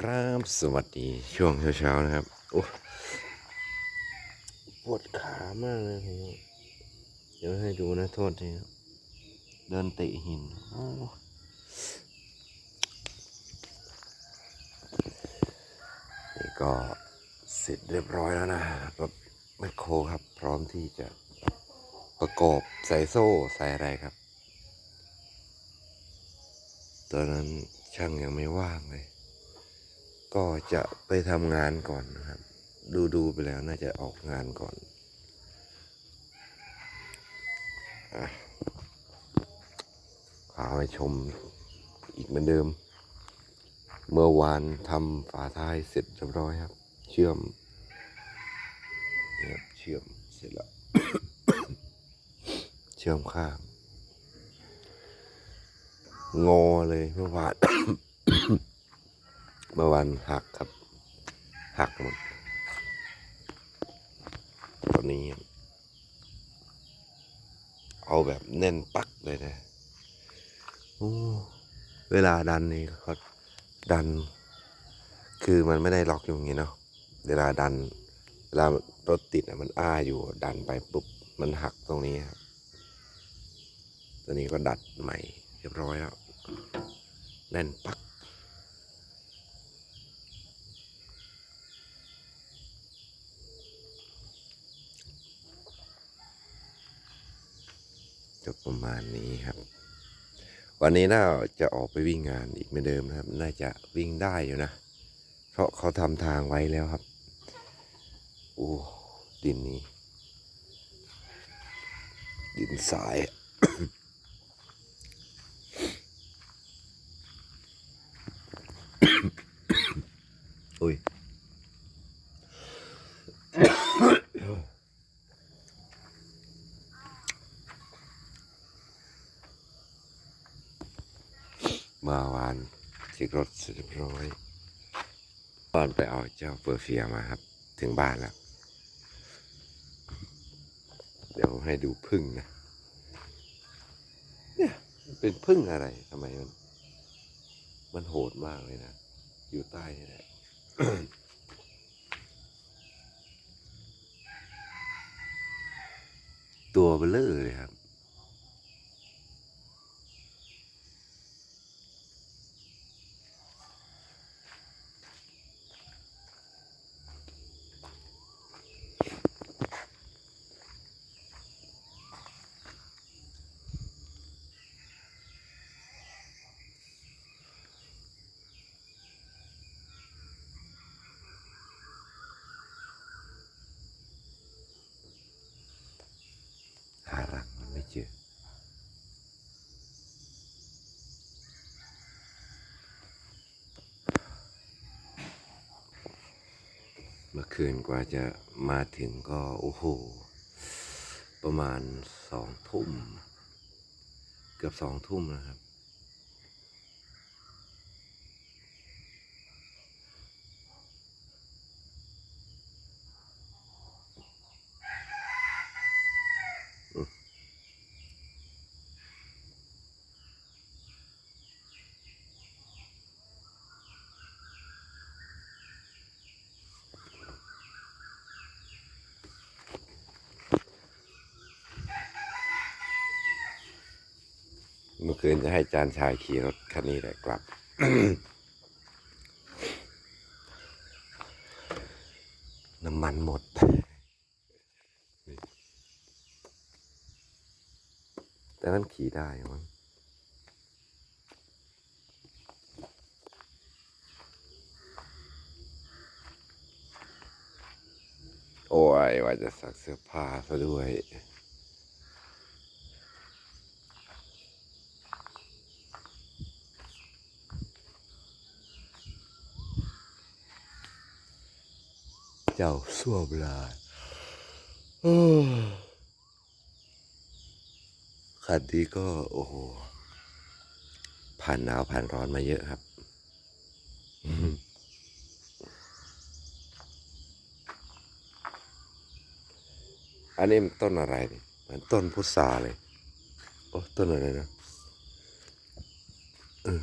ครับสวัสดีช่วงเช้าๆนะครับโอ้ปวดขามากเลยผมเดี๋ยวให้ดูนะโทษทีเดินเตะหินนี่ก็เสร็จเรียบร้อยแล้วนะรถแมคโครครับ พร้อมที่จะประกอบใส่โซ่ใส่อะไรครับ ตอนนั้นช่างยังไม่ว่างเลย ก็จะไปทำงานก่อนนะครับ ดูดูไปแล้วน่าจะออกงานก่อนอะพาไปชมอีกเหมือนเดิม เมื่อวานทำฝาท้ายเสร็จเรียบร้อยครับ เชื่อมนี่ครับเชื่อมเสร็จแล้ว เชื่อมข้างงอเลยเมื่อวาน เมื่อวานหักครับ หักหมดตอนนี้ เอาแบบแน่นปักเลยนะโอ้เวลาดันนี่เขาดัน คือมันไม่ได้ล็อกอยู่อย่างนี้เนาะเวลาดัน เวลารถติดอะมันอ้าอยู่ดันไปปุ๊บมันหักตรงนี้ครับตัวนี้ก็ดัดใหม่เรียบร้อยแล้วแน่นปัก จะประมาณนี้ครับ วันนี้น่าจะออกไปวิ่งงานอีกเหมือนเดิมนะครับ น่าจะวิ่งได้อยู่นะ เพราะเขาทำทางไว้แล้วครับ โอ้ดินนี้ ดินสายอุ้ย เมื่อวาน เช็ครถเสร็จเรียบร้อยตอนไปเอาเจ้าเปอร์เฟียมาครับ ถึงบ้านแล้ว เดี๋ยวให้ดูพึ่งนะ เนี่ยเป็นพึ่งอะไรทำไมมัน มันโหดมากเลยนะ อยู่ใต้นี่แหละตัวเบลเลอร์เลยครับ หารังมันไม่เจอ เมื่อ คืนกว่าจะมาถึงก็โอ้โห ประมาณสองทุ่ม เกือบสองทุ่มนะครับ เมื่อคืนจะให้จานชายขี่รถคันนี้แหละกลับ น้ำมันหมด แต่มันขี่ได้มั้งโอ้ยว่าจะซักเสื้อผ้าซะด้วย จ้าส้วมลายคันนี้ก็ โอ้โห ผ่านหนาวผ่านร้อนมาเยอะครับ อันนี้มันต้นอะไรนี่เหมือนต้นพุทราเลย โอ้ ต้นอะไรนะเออ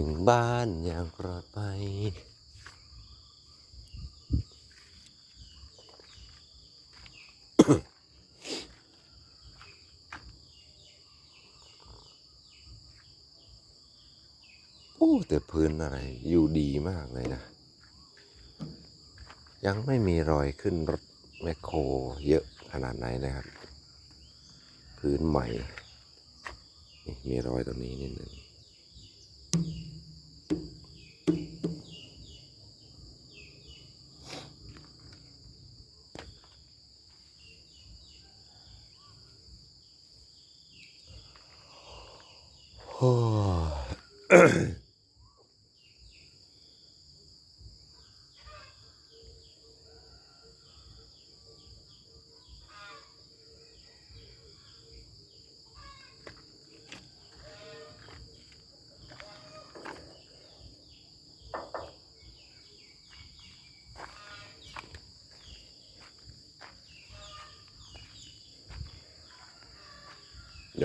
ถึงบ้านอย่างปลอดภัยโอ้แต่พื้นอะไรอยู่ดีมากเลยนะ ยังไม่มีรอยขึ้นรถแมคโครเยอะขนาดไหนนะครับ พื้นใหม่ มีรอยตรงนี้นิดหนึ่ง ย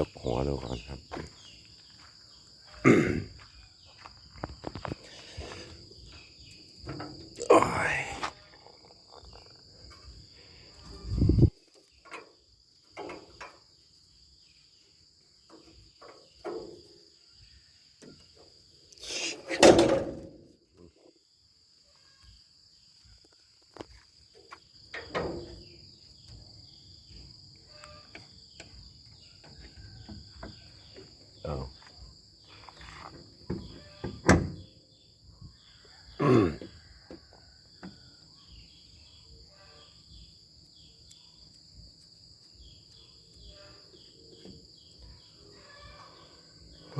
กหัวดูก่อนครับ โอ้ยเอา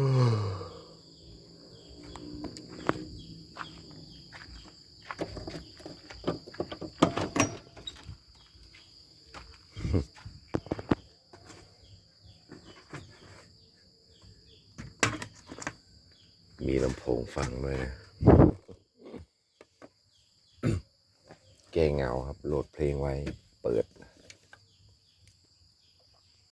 มีลำโพงฟังด้วยนะแก้เงาครับโหลดเพลงไว้